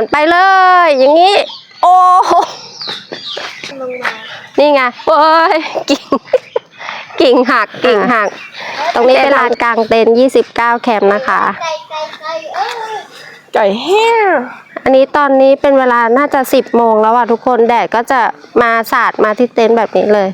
นไปเลย อย่างนี้ โอ้โหลงมานี่ไงโอ้ยกิ่งกิ่งหักกิ่งหัก ตรงนี้เป็นลานกลางเต็นท์29 แคมป์นะคะไก่ไก่ไก่เอ้ยไก่แห้งอันนี้ตอนนี้เป็นเวลาน่าจะ 10 โมงแล้วอะทุกคนแดดก็จะมาสาดมาที่เต็นท์แบบนี้เลย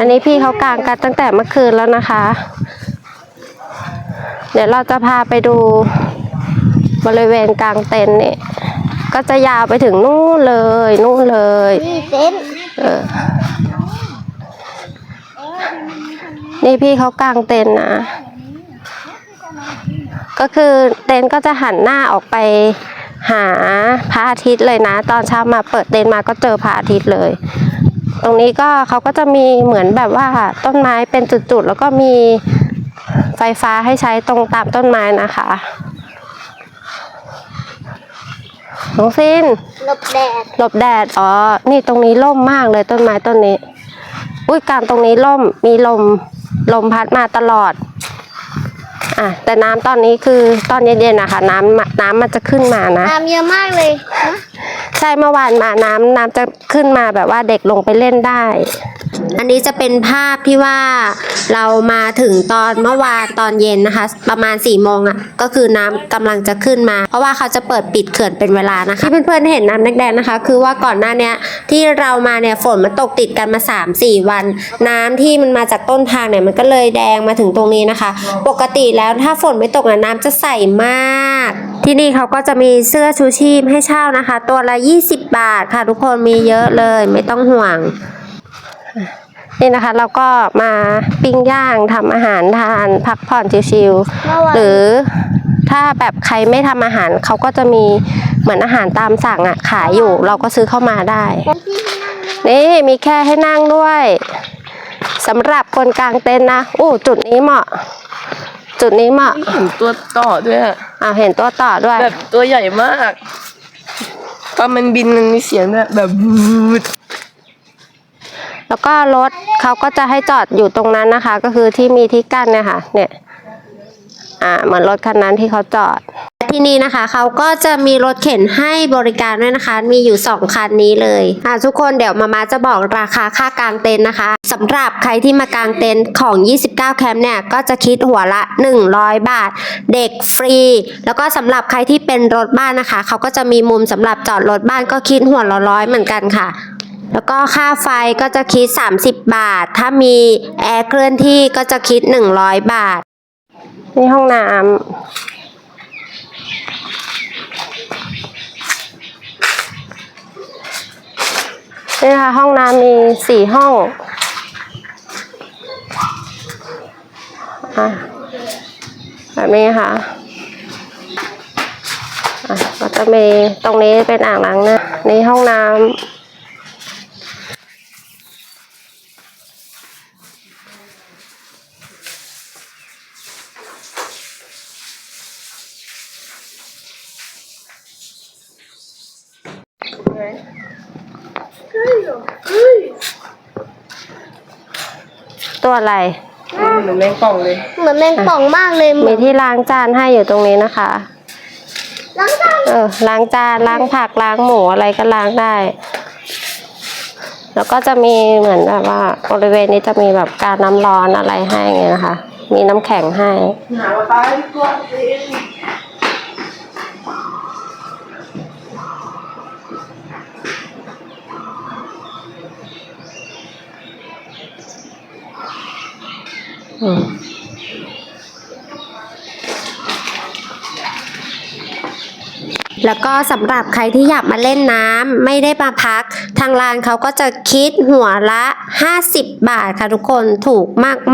อันนี้พี่เขากางกันตั้งแต่เมื่อคืนแล้วนะคะ เดี๋ยวเราจะพาไปดู บริเวณกลางเต็นท์นี่ก็จะยาวไปถึงนู่นเลยนู่นเลยนี่เต็นท์เออนี่พี่เขากางเต็นท์นะก็คือเต็นท์ก็จะหันหน้าออกไปหาพระอาทิตย์เลยนะ ตอนเช้ามาเปิดเต็นท์มาก็เจอพระอาทิตย์เลย ตรงนี้ก็เขาก็จะมีเหมือนแบบว่าต้นไม้เป็นจุดๆ แล้วก็มีไฟฟ้าให้ใช้ตรงตามต้นไม้นะคะ น้องซินหลบแดดหลบแดดอ๋อนี่ตรงนี้ร่มมากเลยต้นไม้ต้นนี้ อุ้ยการตรงนี้ร่มมีลมลมพัดมาตลอดอะแต่น้ำตอนนี้คือตอนเย็นๆนะคะน้ำน้ำมันจะขึ้นมานะน้ำเยอะมากเลยนะใช่เมื่อวานมาน้ำน้ำจะขึ้นมาแบบว่าเด็กลงไปเล่นได้อันนี้จะเป็นภาพที่ว่าเรามาถึงตอนเมื่อวานตอนเย็นนะคะ ประมาณ4ี่โมงอะก็คือน้ำกำลังจะขึ้นมา เพราะว่าเขาจะเปิดปิดเขื่อนเป็นเวลานะคะที่เพื่อนๆเห็นน้ำแดงๆนะคะ คือว่าก่อนหน้าเนี้ยที่เรามาเนี่ยฝนมันตกติดกันมา 3-4 วัน น้ำที่มันมาจากต้นทางเนี่ยมันก็เลยแดงมาถึงตรงนี้นะคะ ปกติแล้วถ้าฝนไม่ตกนะน้ำจะใสมาก ที่นี่เขาก็จะมีเสื้อชูชีพให้เช่านะคะ ตัวละ 20 บาทค่ะทุกคนมีเยอะเลยไม่ต้องห่วง นี่นะคะเราก็มาปิ้งย่างทำอาหารทานพักผ่อนชิวเมื่อวาๆนหรือถ้าแบบใครไม่ทำอาหารเขาก็จะมีเหมือนอาหารตามสั่งอะขายอยู่ เราก็ซื้อเข้ามาได้ที่ที่นั่งนี่มีแค่ให้นั่งด้วยสำหรับคนกลางเต็นท์นะอู้จุดนี้เหมาะ จุดนี้เหมาะเห็นตัวต่อด้วยอะอ่าเห็นตัวต่อด้วยแบบตัวใหญ่มากตอนมันบินมันมีเสียงแบบแบบวูด แล้วก็รถเขาก็จะให้จอดอยู่ตรงนั้นนะคะ ก็คือที่มีที่กั้นเนี่ยค่ะ เนี่ย อ่า เหมือนรถคันนั้นที่เขาจอดที่นี่นะคะเขาก็จะมีรถเข็นให้บริการด้วยนะคะ มีอยู่ 2 คันนี้เลยอ่าทุกคนเดี๋ยวมามาจะบอกราคาค่ากางเต็นท์นะคะสำหรับใครที่มากางเต็นท์ของ 29 แคมป์เนี่ยก็จะคิดหัวละ 100 บาท เด็กฟรี แล้วก็สำหรับใครที่เป็นรถบ้านนะคะเขาก็จะมีมุมสำหรับจอดรถบ้านก็คิดหัวละร้อยเหมือนกันค่ะ แล้วก็ค่าไฟก็จะคิด 30 บาท ถ้ามีแอร์เคลื่อนที่ก็จะคิด 100 บาท ในห้องน้ำนี่นะคะห้องน้ำมีสี่ห้องอะแบบนี้ค่ะอะก็จะมีตรงนี้เป็นอ่างล้างหน้านี่ห้องน้ำ อะไร เหมือนแมงป่องเลย เหมือนแมงป่องมากเลยเหมืมีอนที่ล้างจานให้อยู่ตรงนี้นะคะ ล้างจานเออล้างจานล้างผักล้างหมูอะไรก็ล้างได้ แล้วก็จะมีเหมือนแบบว่าบริเวณนี้จะมีแบบการน้ำร้อนอะไรให้ไงนะคะ มีน้ำแข็งให้ หาว่าตายดีกว่า อืมแล้วก็สำหรับใครที่อยากมาเล่นน้ำไม่ได้มาพัก ทางร้านเขาก็จะคิดหัวละ 50 บาทค่ะทุกคนถูก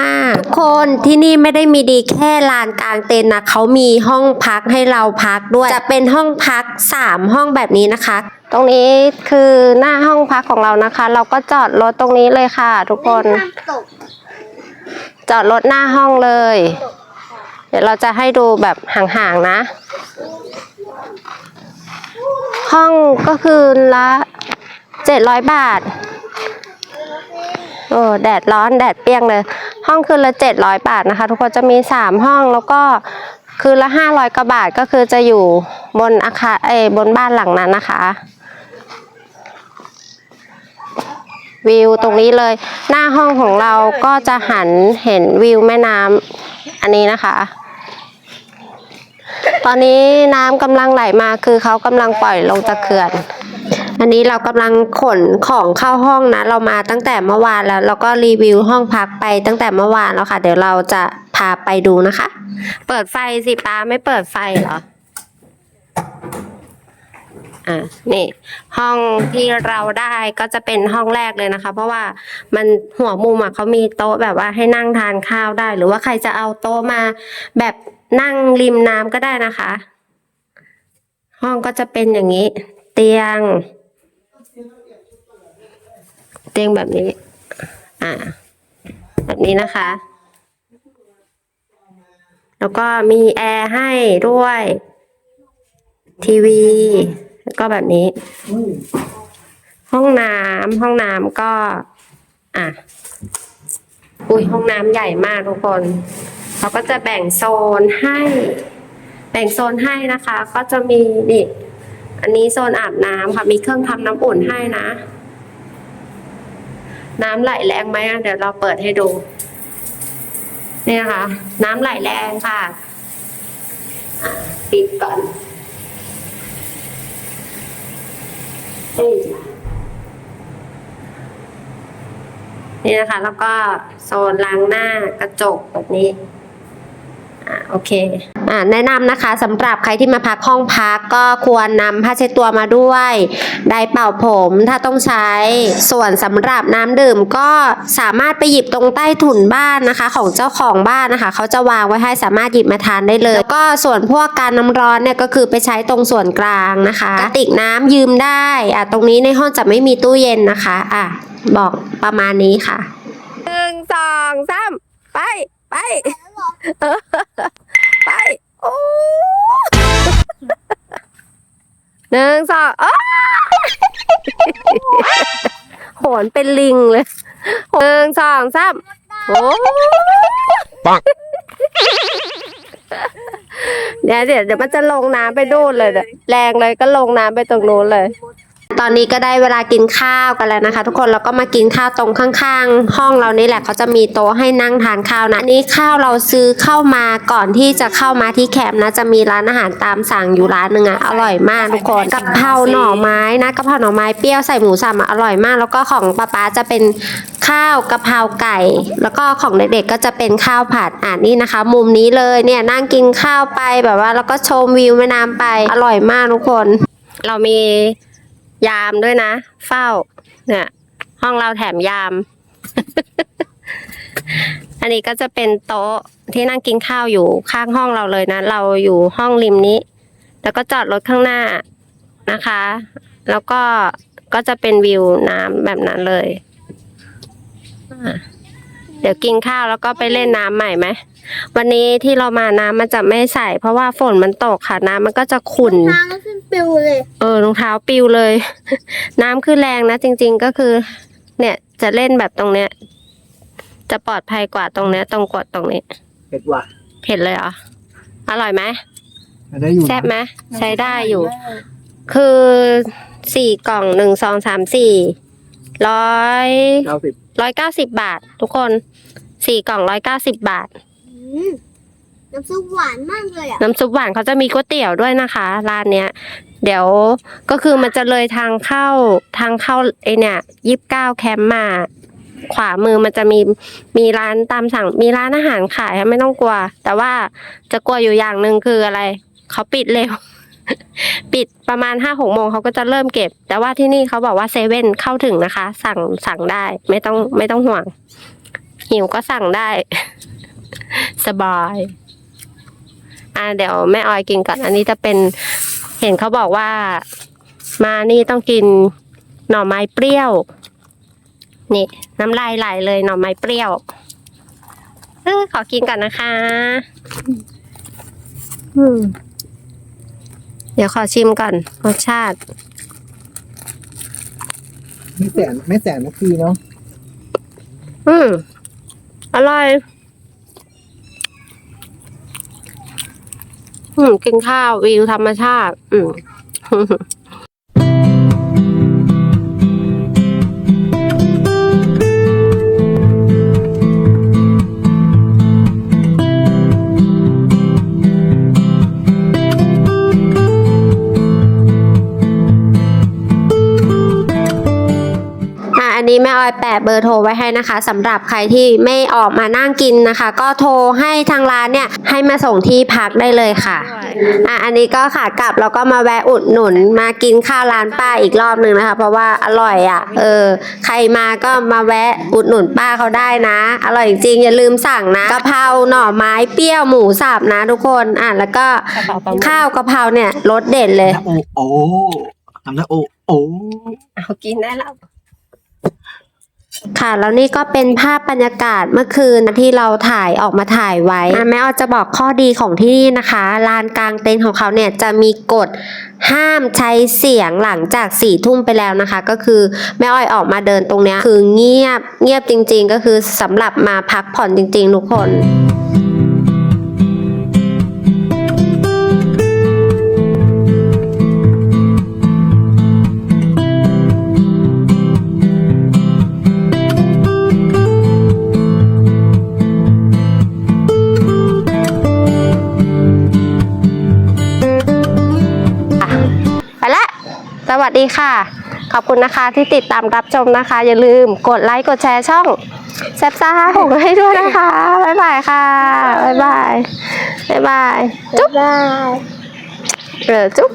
มากๆทุกคนที่นี่ไม่ได้มีดีแค่ลานกลางเต็นท์นะเขามีห้องพักให้เราพักด้วย จะเป็นห้องพัก 3 ห้องแบบนี้นะคะ ตรงนี้คือหน้าห้องพักของเรานะคะ เราก็จอดรถตรงนี้เลยค่ะ ทุกคน จอดรถหน้าห้องเลย เดี๋ยวเราจะให้ดูแบบห่างๆนะ ห้องก็คือละเจ็ดร้อยบาท โอ้แดดร้อนแดดเปียงเลย ห้องคืนละเจ็ดร้อยบาทนะคะ ทุกคนจะมีสามห้องแล้วก็คืนละห้าร้อยกว่าบาทก็คือจะอยู่บนอาคารเอยบนบ้านหลังนั้นนะคะ วิวตรงนี้เลย หน้าห้องของเราก็จะหันเห็นวิวแม่น้ำอันนี้นะคะ ตอนนี้น้ำกำลังไหลมาคือเขากำลังปล่อยลงจากเขื่อน อันนี้เรากำลังขนของเข้าห้องนะ เรามาตั้งแต่เมื่อวานแล้วเราก็รีวิวห้องพักไปตั้งแต่เมื่อวานแล้วค่ะ เดี๋ยวเราจะพาไปดูนะคะ เปิดไฟสิป้าไม่เปิดไฟเหรอ อะนี่ห้องที่เราได้ก็จะเป็นห้องแรกเลยนะคะ เพราะว่ามันหัวมุมอะเขามีโต๊ะแบบว่าให้นั่งทานข้าวได้ หรือว่าใครจะเอาโต๊ะมาแบบนั่งริมน้ำก็ได้นะคะ ห้องก็จะเป็นอย่างนี้ เตียง เตียงแบบนี้ อ่า แบบนี้นะคะ แล้วก็มีแอร์ให้ด้วยทีวี แล้วก็แบบนี้ ห้องน้ำห้องน้ำก็ อะ อุ้ยห้องน้ำใหญ่มากทุกคนเขาก็จะแบ่งโซนให้ แบ่งโซนให้นะคะ ก็จะมีนี่อันนี้โซนอาบน้ำค่ะ มีเครื่องทำน้ำอุ่นให้นะ น้ำไหลแรงไหมอะเดี๋ยวเราเปิดให้ดูนี่นะคะน้ำไหลแรงค่ะอะปิดก่อน นี่นี่นะคะ แล้วก็โซนล้างหน้ากระจกแบบนี้ อ่าโอเค แนะนำนะคะสำหรับใครที่มาพักห้องพักก็ควรนำผ้าเช็ดตัวมาด้วยไดร์เป่าผมถ้าต้องใช้ ส่วนสำหรับน้ำดื่มก็สามารถไปหยิบตรงใต้ถุนบ้านนะคะ ของเจ้าของบ้านนะคะ เขาจะวางไว้ให้สามารถหยิบมาทานได้เลย แล้วก็ส่วนพวกการน้ำร้อนเนี่ยก็คือไปใช้ตรงส่วนกลางนะคะกระติกน้ำยืมได้อะตรงนี้ในห้องจะไม่มีตู้เย็นนะคะอะบอกประมาณนี้ค่ะหนึ่งสองสามไป ไป เออ ไป โอ้หนึ่งสองอ้าวโหนเป็นลิงเลยหนึ่งสองสามโอ้ปังเดี๋ยวเดี๋ยวเดี๋ยวมันจะลงน้ำไปดูนเลยเดี๋ยวแรงเลยก็ลงน้ำไปตรงนู้นเลย ตอนนี้ก็ได้เวลากินข้าวกันแล้วนะคะ ทุกคนเราก็มากินข้าวตรงข้างๆ ห้องเรานี่แหละเขาจะมีโต๊ะให้นั่งทานข้าวนะนนี้ข้าวเราซื้อเข้ามาก่อนที่จะเข้ามาที่แคมป์นะ จะมีร้านอาหารตามสั่งอยู่ร้านหนึ่งอะอร่อยมากทุกคนกะเพราหน่อไม้นะกะเพราหน่อไม้เปรี้ยวใส่หมูสับอะอร่อยมาก แล้วก็ของป้าป๊าจะเป็นข้าวกะเพราไก่ แล้วก็ของเด็กๆก็จะเป็นข้าวผัดอ่านี่นะคะ มุมนี้เลยเนี่ยนั่งกินข้าวไปแบบว่า แล้วก็ชมวิวแม่น้ำไปอร่อยมากทุกคน เรามี ยามด้วยนะ เฝ้า เนี่ย ห้องเราแถมยาม อันนี้ก็จะเป็นโต๊ะที่นั่งกินข้าวอยู่ข้างห้องเราเลยนะ เราอยู่ห้องริมนี้ แล้วก็จอดรถข้างหน้านะคะ แล้วก็ก็จะเป็นวิวน้ำแบบนั้นเลย เดี๋ยวกินข้าวแล้วก็ไปเล่นน้ำใหม่ไหม วันนี้ที่เรามาน้ำมันจะไม่ใส่เพราะว่าฝนมันตกค่ะน้ำมันก็จะขุ่น ทางขึ้น ปิวเลย เออรองเท้าปิวเลย น้ำคือแรงนะจริง ๆก็คือ เนี่ยจะเล่นแบบตรงเนี้ย จะปลอดภัยกว่าตรงเนี้ย ตรงกดตรงนี้เผ็ดว่ะเผ็ดเลยเหรออร่อยไหมได้อยู่นะแซ่บไหมใช้ได้อยู่ คือสี่กล่องหนึ่งสองสามสี่ร้อยเก้าสิบร้อยเก้าสิบบาท ทุกคนสี่กล่องร้อยเก้าสิบบาท อืม น้ำซุปหวานมากเลยอะน้ำซุปหวานเขาจะมีก๋วยเตี๋ยวด้วยนะคะร้านเนี้ย เดี๋ยวก็คือมันจะเลยทางเข้าทางเข้าไอเนี่ยยี่สิบเก้าแคมป์มา ขวามือมันจะมีมีร้านตามสั่งมีร้านอาหารขายไม่ต้องกลัว แต่ว่าจะกลัวอยู่อย่างหนึ่งคืออะไรเขาปิดเร็ว ปิดประมาณห้าหกโมงเขาก็จะเริ่มเก็บ แต่ว่าที่นี่เขาบอกว่าเซเว่นเข้าถึงนะคะ สั่งสั่งได้ไม่ต้องไม่ต้องห่วงหิวก็สั่งได้ สบาย อ่าเดี๋ยวแม่ออยกินก่อน อันนี้จะเป็นเห็นเขาบอกว่า มานี่ต้องกินหน่อไม้เปรี้ยว นี่ น้ำลายไหลเลยหน่อไม้เปรี้ยวเออขอกินก่อนนะคะ อืม เดี๋ยวขอชิมก่อนรสชาติ ไม่แสนไม่แสนนาทีเนาะอืมอร่อย อืมกินข้าววิวธรรมชาติ อืม ม่ออยแปะเบอร์โทรไว้ให้นะคะสำหรับใครที่ไม่ออกมานั่งกินนะคะ ก็โทรให้ทางร้านเนี่ยให้มาส่งที่พักได้เลยค่ะอะ อันนี้ก็ขากลับแล้วก็มาแวะอุดหนุนมากินข้าวร้านป้าอีกรอบหนึ่งนะคะ เพราะว่าอร่อยอะ เออ ใครมาก็มาแวะอุดหนุนป้าเขาได้นะ อร่อยจริงๆอย่าลืมสั่งนะกะเพราหน่อไม้เปรี้ยวหมูสับนะทุกคนอะแล้วก็ข้าวกะเพราเนี่ยรสเด็ดเลยนะโอโอทำนะโอโอเอากินได้แล้ว ค่ะแล้วนี่ก็เป็นภาพบรรยากาศเมื่อคืนที่เราถ่ายออกมาถ่ายไว้แม่ออจะบอกข้อดีของที่นี่นะคะลานกลางเต็นท์ของเขาเนี่ยจะมีกฎห้ามใช้เสียงหลังจากสี่ทุ่มไปแล้วนะคะ ก็คือแม่อ้อยออกมาเดินตรงนี้คือเงียบเงียบจริง ๆ ก็คือสำหรับมาพักผ่อนจริง ๆ ทุกคน ดีค่ะ ขอบคุณนะคะที่ติดตามรับชมนะคะ อย่าลืมกดไลค์กดแชร์ช่องแซบซ่าหงให้ด้วยนะคะ บ๊ายบายค่ะ บ๊ายบาย บ๊ายบาย จุ๊บบ๊ายบายเออจุ๊บ